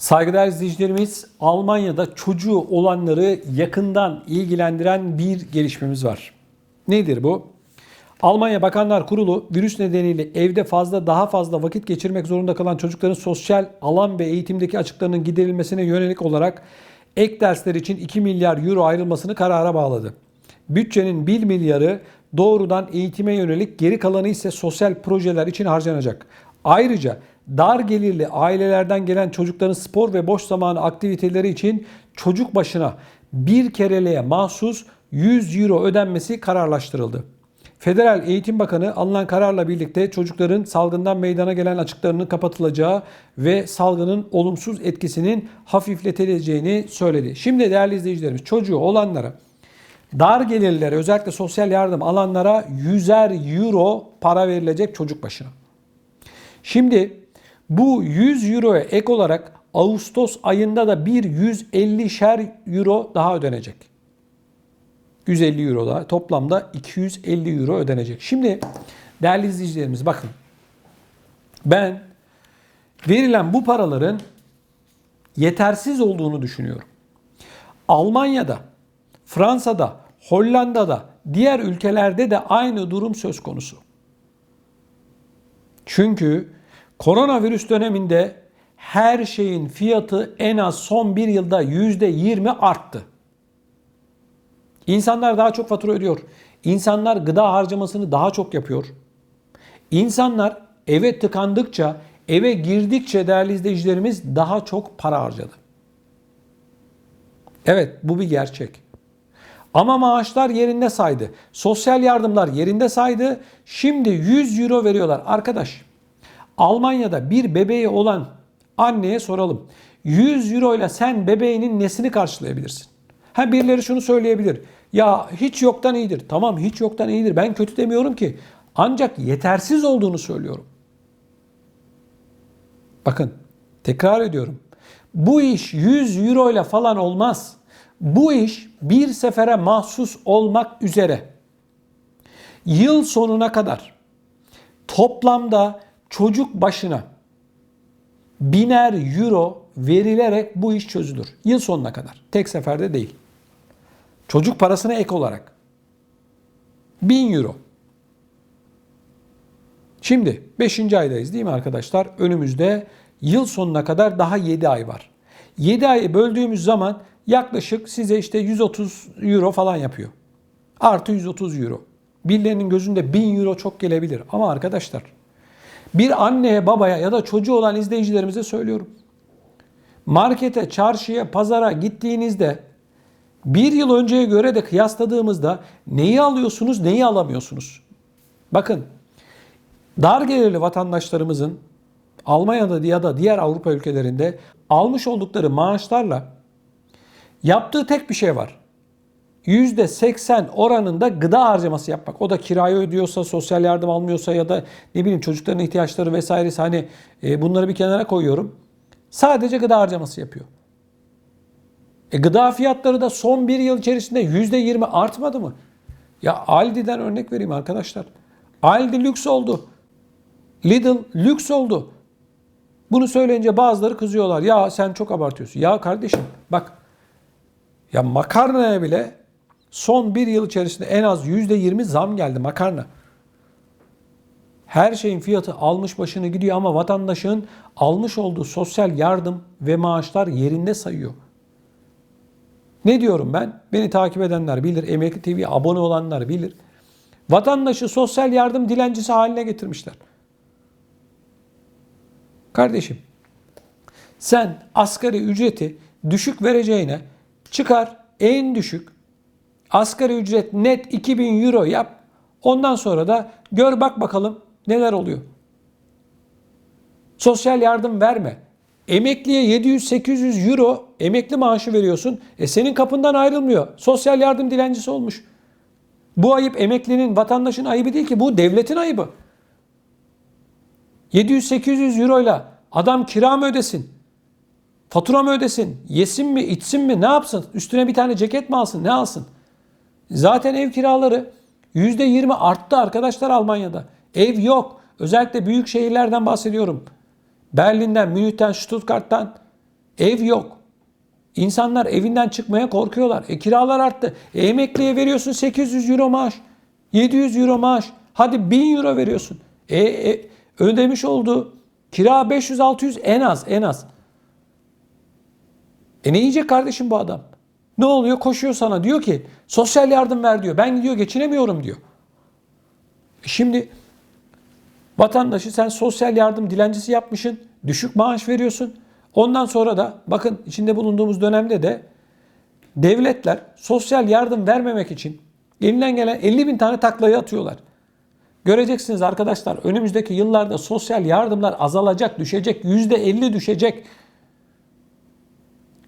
Saygıdeğer izleyicilerimiz, Almanya'da çocuğu olanları yakından ilgilendiren bir gelişmemiz var. Nedir bu? Almanya Bakanlar Kurulu virüs nedeniyle evde fazla daha fazla vakit geçirmek zorunda kalan çocukların sosyal alan ve eğitimdeki açıklarının giderilmesine yönelik olarak ek dersler için 2 milyar euro ayrılmasını karara bağladı. Bütçenin 1 milyarı doğrudan eğitime yönelik geri kalanı ise sosyal projeler için harcanacak. Ayrıca dar gelirli ailelerden gelen çocukların spor ve boş zamanı aktiviteleri için çocuk başına bir kereliğe mahsus 100 euro ödenmesi kararlaştırıldı. Federal Eğitim Bakanı alınan kararla birlikte çocukların salgından meydana gelen açıklarının kapatılacağı ve salgının olumsuz etkisinin hafifletileceğini söyledi. Şimdi değerli izleyicilerimiz çocuğu olanlara dar gelirlilere özellikle sosyal yardım alanlara 100'er euro para verilecek çocuk başına. Şimdi bu 100 euroya ek olarak Ağustos ayında da bir 150'şer euro daha ödenecek. 150 euro daha toplamda 250 euro ödenecek. Şimdi değerli izleyicilerimiz bakın. Ben verilen bu paraların yetersiz olduğunu düşünüyorum. Almanya'da, Fransa'da, Hollanda'da, diğer ülkelerde de aynı durum söz konusu. Çünkü koronavirüs döneminde her şeyin fiyatı en az son bir yılda %20 arttı. İnsanlar daha çok fatura ödüyor. İnsanlar gıda harcamasını daha çok yapıyor. İnsanlar eve tıkandıkça, eve girdikçe değerli izleyicilerimiz daha çok para harcadı. Evet bu bir gerçek. Ama maaşlar yerinde saydı. Sosyal yardımlar yerinde saydı. Şimdi 100 euro veriyorlar. Arkadaş Almanya'da bir bebeği olan anneye soralım. 100 euro ile sen bebeğinin nesini karşılayabilirsin? Ha birileri şunu söyleyebilir. Ya hiç yoktan iyidir. Tamam hiç yoktan iyidir. Ben kötü demiyorum ki. Ancak yetersiz olduğunu söylüyorum. Bakın tekrar ediyorum. Bu iş 100 euro ile falan olmaz. Bu iş bir sefere mahsus olmak üzere yıl sonuna kadar toplamda çocuk başına biner euro verilerek bu iş çözülür. Yıl sonuna kadar. Tek seferde değil. Çocuk parasına ek olarak. 1000 euro. Şimdi 5. aydayız değil mi arkadaşlar? Önümüzde yıl sonuna kadar daha 7 ay var. 7 ayı böldüğümüz zaman yaklaşık size işte 130 euro falan yapıyor. Artı 130 euro. Birilerinin gözünde 1000 euro çok gelebilir. Ama arkadaşlar bir anneye babaya ya da çocuğu olan izleyicilerimize söylüyorum. Markete, çarşıya, pazara gittiğinizde bir yıl önceye göre de kıyasladığımızda neyi alıyorsunuz, neyi alamıyorsunuz? Bakın dar gelirli vatandaşlarımızın Almanya'da ya da diğer Avrupa ülkelerinde almış oldukları maaşlarla yaptığı tek bir şey var. %80 oranında gıda harcaması yapmak. O da kirayı ödüyorsa, sosyal yardım almıyorsa ya da ne bileyim çocukların ihtiyaçları vesairesi hani e, bunları bir kenara koyuyorum. Sadece gıda harcaması yapıyor. E, gıda fiyatları da son bir yıl içerisinde %20 artmadı mı? Ya Aldi'den örnek vereyim arkadaşlar. Aldi lüks oldu. Lidl lüks oldu. Bunu söyleyince bazıları kızıyorlar. Ya sen çok abartıyorsun. Ya kardeşim bak ya makarnaya bile son bir yıl içerisinde en az %20 zam geldi makarna. Her şeyin fiyatı almış başını gidiyor ama vatandaşın almış olduğu sosyal yardım ve maaşlar yerinde sayıyor. Ne diyorum ben? Beni takip edenler bilir, Emekli TV'ye abone olanlar bilir. Vatandaşı sosyal yardım dilencisi haline getirmişler. Kardeşim, sen asgari ücreti düşük vereceğine çıkar en düşük asgari ücret net 2000 euro yap. Ondan sonra da gör bak bakalım neler oluyor. Sosyal yardım verme. Emekliye 700-800 euro emekli maaşı veriyorsun. E senin kapından ayrılmıyor. Sosyal yardım dilencisi olmuş. Bu ayıp emeklinin, vatandaşın ayıbı değil ki. Bu devletin ayıbı. 700-800 euro ile adam kira mı ödesin? Fatura mı ödesin? Yesin mi, içsin mi, ne yapsın? Üstüne bir tane ceket mi alsın, ne alsın? Zaten ev kiraları %20 arttı arkadaşlar Almanya'da. Ev yok. Özellikle büyük şehirlerden bahsediyorum. Berlin'den, Münih'ten, Stuttgart'tan Ev yok. İnsanlar evinden çıkmaya korkuyorlar. E kiralar arttı. E emekliye veriyorsun 800 euro maaş. 700 euro maaş. Hadi 1000 euro veriyorsun. E, e ödemiş olduğu kira 500-600 en az en az. E ne yiyecek kardeşim bu adam? Ne oluyor? Koşuyor sana diyor ki sosyal yardım ver diyor. Ben gidiyor geçinemiyorum diyor. E Şimdi vatandaşı sen sosyal yardım dilencisi yapmışsın. Düşük maaş veriyorsun. Ondan sonra da bakın içinde bulunduğumuz dönemde de devletler sosyal yardım vermemek için elinden gelen 50 bin tane taklayı atıyorlar. Göreceksiniz arkadaşlar önümüzdeki yıllarda sosyal yardımlar azalacak, düşecek, %50 düşecek.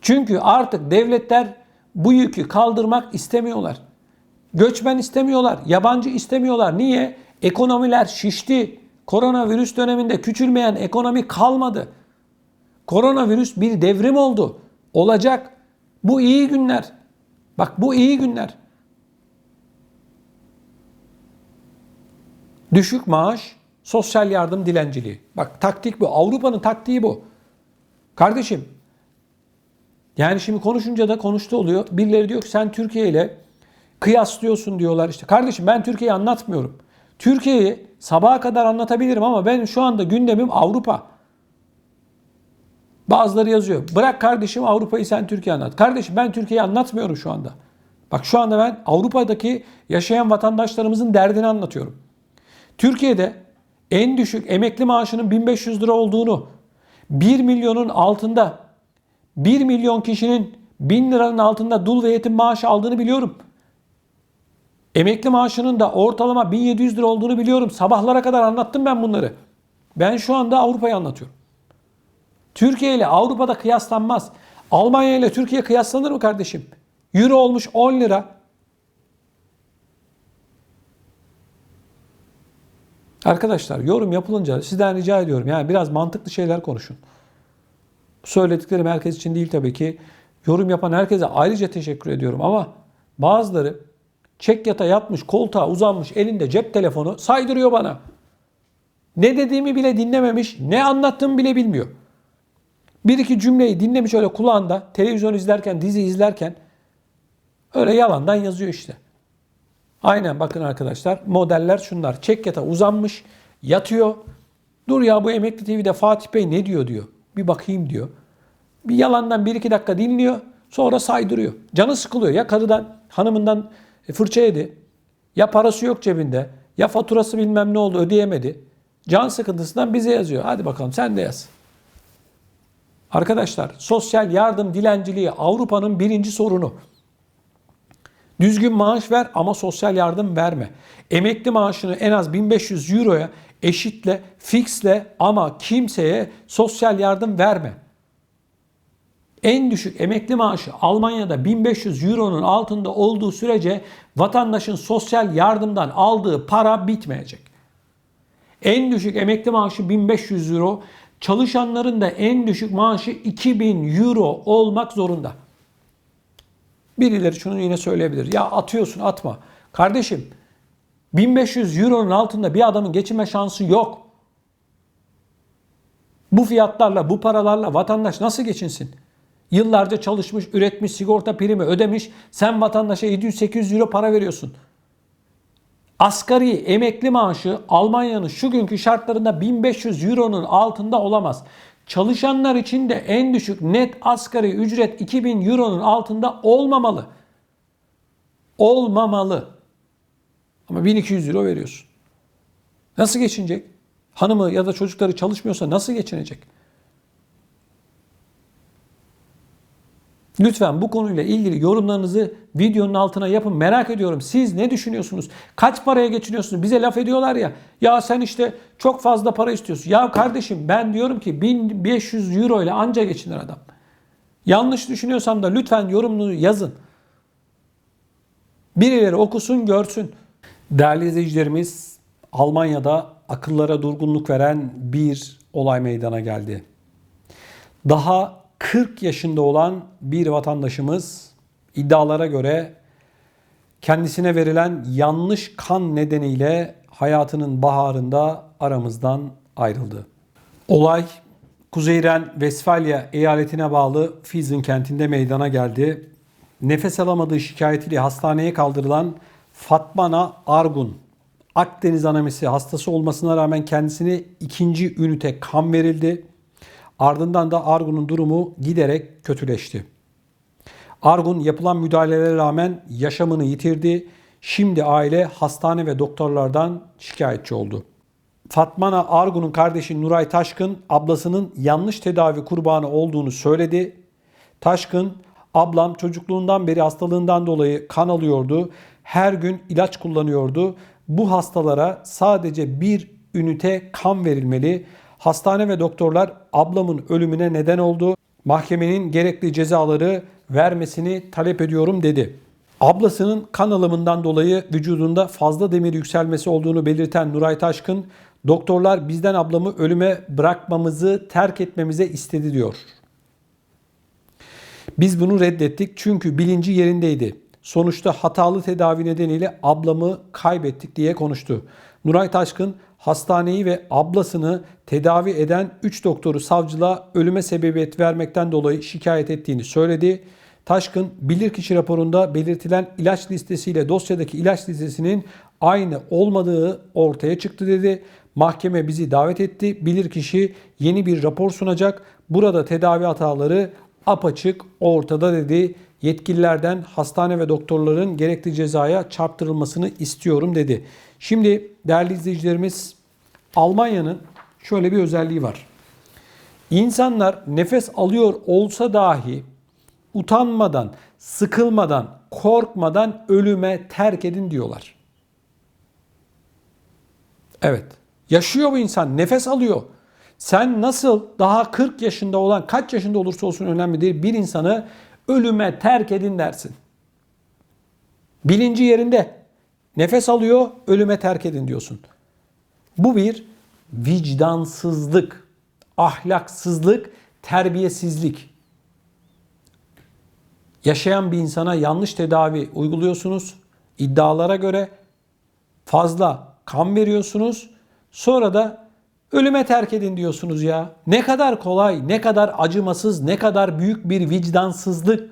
Çünkü artık devletler bu yükü kaldırmak istemiyorlar. Göçmen istemiyorlar, yabancı istemiyorlar. Niye? Ekonomiler şişti. Koronavirüs döneminde küçülmeyen ekonomi kalmadı. Koronavirüs bir devrim oldu. Olacak. Bu iyi günler. Bak bu iyi günler. Düşük maaş, sosyal yardım dilenciliği. Bak taktik bu. Avrupa'nın taktiği bu. Kardeşim yani şimdi konuşunca da konuştu oluyor. Birileri diyor ki sen Türkiye ile kıyaslıyorsun diyorlar işte. Kardeşim ben Türkiye'yi anlatmıyorum. Türkiye'yi sabaha kadar anlatabilirim ama ben şu anda gündemim Avrupa. Bazıları yazıyor. Bırak kardeşim Avrupa'yı sen Türkiye anlat. Kardeşim ben Türkiye'yi anlatmıyorum şu anda. Bak şu anda ben Avrupa'daki yaşayan vatandaşlarımızın derdini anlatıyorum. Türkiye'de en düşük emekli maaşının 1500 lira olduğunu, 1 milyonun altında 1 milyon kişinin 1000 liranın altında dul ve yetim maaşı aldığını biliyorum. Emekli maaşının da ortalama 1700 lira olduğunu biliyorum. Sabahlara kadar anlattım ben bunları. Ben şu anda Avrupa'yı anlatıyorum. Türkiye ile Avrupa'da kıyaslanmaz. Almanya ile Türkiye kıyaslanır mı kardeşim? Euro olmuş 10 lira. Arkadaşlar yorum yapılınca sizden rica ediyorum. Yani biraz mantıklı şeyler konuşun. Söylediklerim herkes için değil tabii ki. Yorum yapan herkese ayrıca teşekkür ediyorum ama bazıları çek yata yatmış, koltuğa uzanmış, elinde cep telefonu saydırıyor bana. Ne dediğimi bile dinlememiş, ne anlattığımı bile bilmiyor. Bir iki cümleyi dinlemiş öyle kulağında, televizyon izlerken, dizi izlerken öyle yalandan yazıyor işte. Aynen bakın arkadaşlar modeller şunlar. Çek yata uzanmış, yatıyor. Dur ya bu Emekli TV'de Fatih Bey ne diyor diyor. Bir bakayım diyor. Bir yalandan bir iki dakika dinliyor. Sonra saydırıyor. Canı sıkılıyor. Ya karıdan, hanımından fırça yedi. Ya parası yok cebinde. Ya faturası bilmem ne oldu ödeyemedi. Can sıkıntısından bize yazıyor. Hadi bakalım sen de yaz. Arkadaşlar sosyal yardım dilenciliği Avrupa'nın birinci sorunu. Düzgün maaş ver ama sosyal yardım verme. Emekli maaşını en az 1500 euroya eşitle, fixle ama kimseye sosyal yardım verme. En düşük emekli maaşı Almanya'da 1500 euronun altında olduğu sürece vatandaşın sosyal yardımdan aldığı para bitmeyecek. En düşük emekli maaşı 1500 euro, çalışanların da en düşük maaşı 2000 euro olmak zorunda. Birileri şunu yine söyleyebilir. Ya atıyorsun atma. Kardeşim 1500 euronun altında bir adamın geçinme şansı yok. Bu fiyatlarla, bu paralarla vatandaş nasıl geçinsin? Yıllarca çalışmış, üretmiş, sigorta primi ödemiş. Sen vatandaşa 700-800 euro para veriyorsun. Asgari emekli maaşı Almanya'nın şu günkü şartlarında 1500 euronun altında olamaz. Çalışanlar için de en düşük net asgari ücret 2000 euronun altında olmamalı. Olmamalı. Ama 1200 euro veriyorsun. Nasıl geçinecek? Hanımı ya da çocukları çalışmıyorsa nasıl geçinecek? Lütfen bu konuyla ilgili yorumlarınızı videonun altına yapın. Merak ediyorum. Siz ne düşünüyorsunuz? Kaç paraya geçiniyorsunuz? Bize laf ediyorlar ya. Ya sen işte çok fazla para istiyorsun. Ya kardeşim ben diyorum ki 1500 euro ile anca geçinir adam. Yanlış düşünüyorsam da lütfen yorumunu yazın. Birileri okusun, görsün. Değerli izleyicilerimiz, Almanya'da akıllara durgunluk veren bir olay meydana geldi. Daha 40 yaşında olan bir vatandaşımız iddialara göre kendisine verilen yanlış kan nedeniyle hayatının baharında aramızdan ayrıldı. Olay Kuzeyren Vesfalya eyaletine bağlı Fizen kentinde meydana geldi. Nefes alamadığı şikayetiyle hastaneye kaldırılan Fatmana Argun, Akdeniz anemisi hastası olmasına rağmen kendisine ikinci ünite kan verildi. Ardından da Argun'un durumu giderek kötüleşti. Argun yapılan müdahalelere rağmen yaşamını yitirdi. Şimdi aile hastane ve doktorlardan şikayetçi oldu. Fatmana Argun'un kardeşi Nuray Taşkın ablasının yanlış tedavi kurbanı olduğunu söyledi. Taşkın, ablam çocukluğundan beri hastalığından dolayı kan alıyordu. Her gün ilaç kullanıyordu. Bu hastalara sadece bir ünite kan verilmeli. Hastane ve doktorlar ablamın ölümüne neden oldu. Mahkemenin gerekli cezaları vermesini talep ediyorum dedi. Ablasının kan alımından dolayı vücudunda fazla demir yükselmesi olduğunu belirten Nuray Taşkın, doktorlar bizden ablamı ölüme bırakmamızı terk etmemize istedi diyor. Biz bunu reddettik çünkü bilinci yerindeydi. Sonuçta hatalı tedavi nedeniyle ablamı kaybettik diye konuştu. Nuray Taşkın hastaneyi ve ablasını tedavi eden 3 doktoru savcılığa ölüme sebebiyet vermekten dolayı şikayet ettiğini söyledi. Taşkın bilirkişi raporunda belirtilen ilaç listesiyle dosyadaki ilaç listesinin aynı olmadığı ortaya çıktı dedi. Mahkeme bizi davet etti. Bilirkişi yeni bir rapor sunacak. Burada tedavi hataları apaçık ortada dedi. Yetkililerden hastane ve doktorların gerekli cezaya çarptırılmasını istiyorum dedi. Şimdi değerli izleyicilerimiz Almanya'nın şöyle bir özelliği var. İnsanlar nefes alıyor olsa dahi utanmadan, sıkılmadan, korkmadan ölüme terk edin diyorlar. Evet. Yaşıyor bu insan, nefes alıyor. Sen nasıl daha 40 yaşında olan kaç yaşında olursa olsun önemli değil bir insanı ölüme terk edin dersin. Bilinci yerinde. Nefes alıyor, ölüme terk edin diyorsun. Bu bir vicdansızlık, ahlaksızlık, terbiyesizlik. Yaşayan bir insana yanlış tedavi uyguluyorsunuz. İddialara göre fazla kan veriyorsunuz. Sonra da ölüme terk edin diyorsunuz ya. Ne kadar kolay, ne kadar acımasız, ne kadar büyük bir vicdansızlık.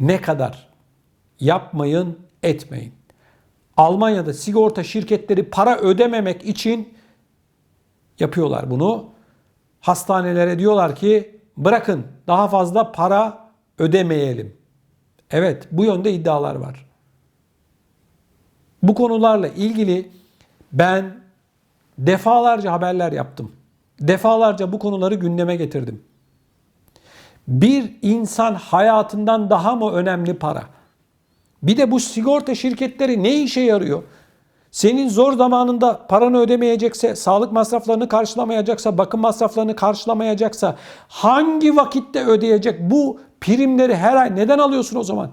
Ne kadar. Yapmayın, etmeyin. Almanya'da sigorta şirketleri para ödememek için yapıyorlar bunu. Hastanelere diyorlar ki bırakın daha fazla para ödemeyelim. Evet bu yönde iddialar var. Bu konularla ilgili ben defalarca haberler yaptım. Defalarca bu konuları gündeme getirdim. Bir insan hayatından daha mı önemli para? Bir de bu sigorta şirketleri ne işe yarıyor? Senin zor zamanında paranı ödemeyecekse, sağlık masraflarını karşılamayacaksa, bakım masraflarını karşılamayacaksa hangi vakitte ödeyecek bu primleri her ay neden alıyorsun o zaman?